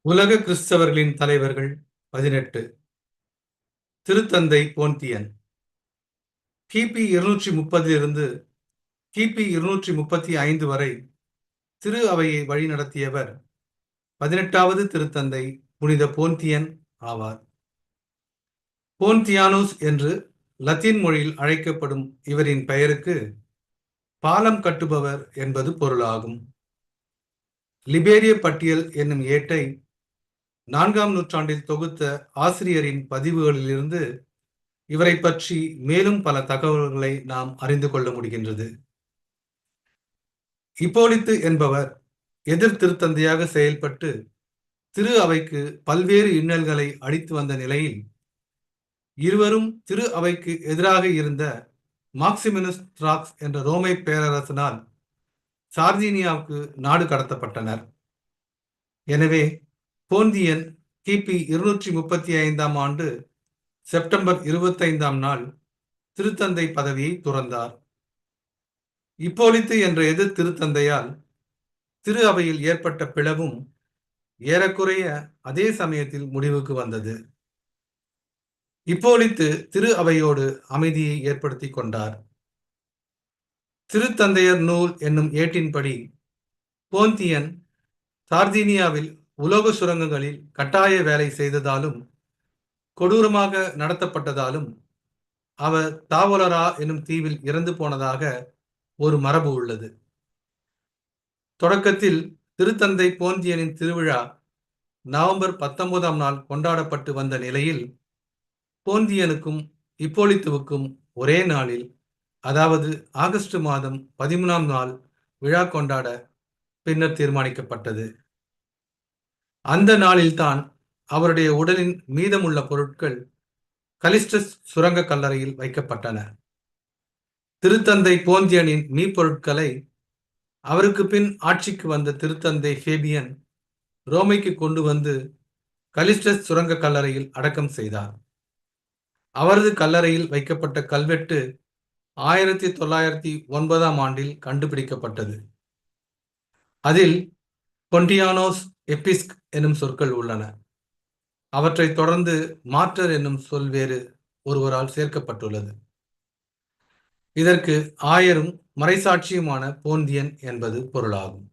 உலக கிறிஸ்தவர்களின் தலைவர்கள் பதினெட்டு. திருத்தந்தை போன்தியன். கிபி இருநூற்றி முப்பதிலிருந்து கிபி இருநூற்றி முப்பத்தி ஐந்து வரை திரு அவையை வழிநடத்தியவர் பதினெட்டாவது திருத்தந்தை புனித போன்தியன் ஆவார். போன்தியானோஸ் என்று லத்தீன் மொழியில் அழைக்கப்படும் இவரின் பெயருக்கு பாலம் கட்டுபவர் என்பது பொருளாகும். லிபேரிய பட்டியல் என்னும் ஏட்டை நான்காம் நூற்றாண்டில் தொகுத்த ஆசிரியரின் பதிவுகளிலிருந்து இவரை பற்றி மேலும் பல தகவல்களை நாம் அறிந்து கொள்ள முடிகின்றது. இப்போலித்து என்பவர் எதிர் திருத்தந்தையாக செயல்பட்டு திரு அவைக்கு பல்வேறு இன்னல்களை அளித்து வந்த நிலையில் இருவரும் திரு அவைக்கு எதிராக இருந்த மாக்சிமினஸ் திராக்ஸ் என்ற ரோமை பேரரசனால் சார்ஜீனியாவுக்கு நாடு கடத்தப்பட்டனர். எனவே போந்தியன் கிபி இருநூற்றி முப்பத்தி ஐந்தாம் ஆண்டு செப்டம்பர் இருபத்தைந்தாம் நாள் திருத்தந்தை பதவியை துறந்தார். இப்போலித்து என்ற எதிர் திருத்தந்தையால் திரு அவையில் ஏற்பட்ட பிளவும் ஏறக்குறைய அதே சமயத்தில் முடிவுக்கு வந்தது. இப்போலித்து திரு அவையோடு அமைதியை ஏற்படுத்தி கொண்டார். திருத்தந்தையர் நூல் என்னும் ஏட்டின்படி போந்தியன் சார்தீனியாவில் உலோக சுரங்கங்களில் கட்டாய வேலை செய்ததாலும் கொடூரமாக நடத்தப்பட்டதாலும் அவர் தாவலரா என்னும் தீவில் இறந்து போனதாக ஒரு மரபு உள்ளது. தொடக்கத்தில் திருத்தந்தை போந்தியனின் திருவிழா நவம்பர் பத்தொன்பதாம் நாள் கொண்டாடப்பட்டு வந்த நிலையில் போந்தியனுக்கும் இப்போலித்துவுக்கும் ஒரே நாளில் அதாவது ஆகஸ்ட் மாதம் பதிமூணாம் நாள் விழா கொண்டாட பின்னர் தீர்மானிக்கப்பட்டது. அந்த நாளில்தான் அவருடைய உடலின் மீதமுள்ள பொருட்கள் கலிஸ்டஸ் சுரங்க கல்லறையில் வைக்கப்பட்டன. திருத்தந்தை போந்தியனின் மீப்பொருட்களை அவருக்கு பின் ஆட்சிக்கு வந்த திருத்தந்தை ஃபேபியன் ரோமைக்கு கொண்டு வந்து கலிஸ்டஸ் சுரங்க கல்லறையில் அடக்கம் செய்தார். அவரது கல்லறையில் வைக்கப்பட்ட கல்வெட்டு ஆயிரத்தி தொள்ளாயிரத்தி ஒன்பதாம் ஆண்டில் கண்டுபிடிக்கப்பட்டது. அதில் கொண்டியானோஸ் எபிஸ்க் என்னும் சொற்கள் உள்ளன. அவற்றை தொடர்ந்து மாற்றர் என்னும் சொல் வேறு ஒருவரால் சேர்க்கப்பட்டுள்ளது. இதற்கு ஆயரும் மறைசாட்சியுமான போந்தியன் என்பது பொருளாகும்.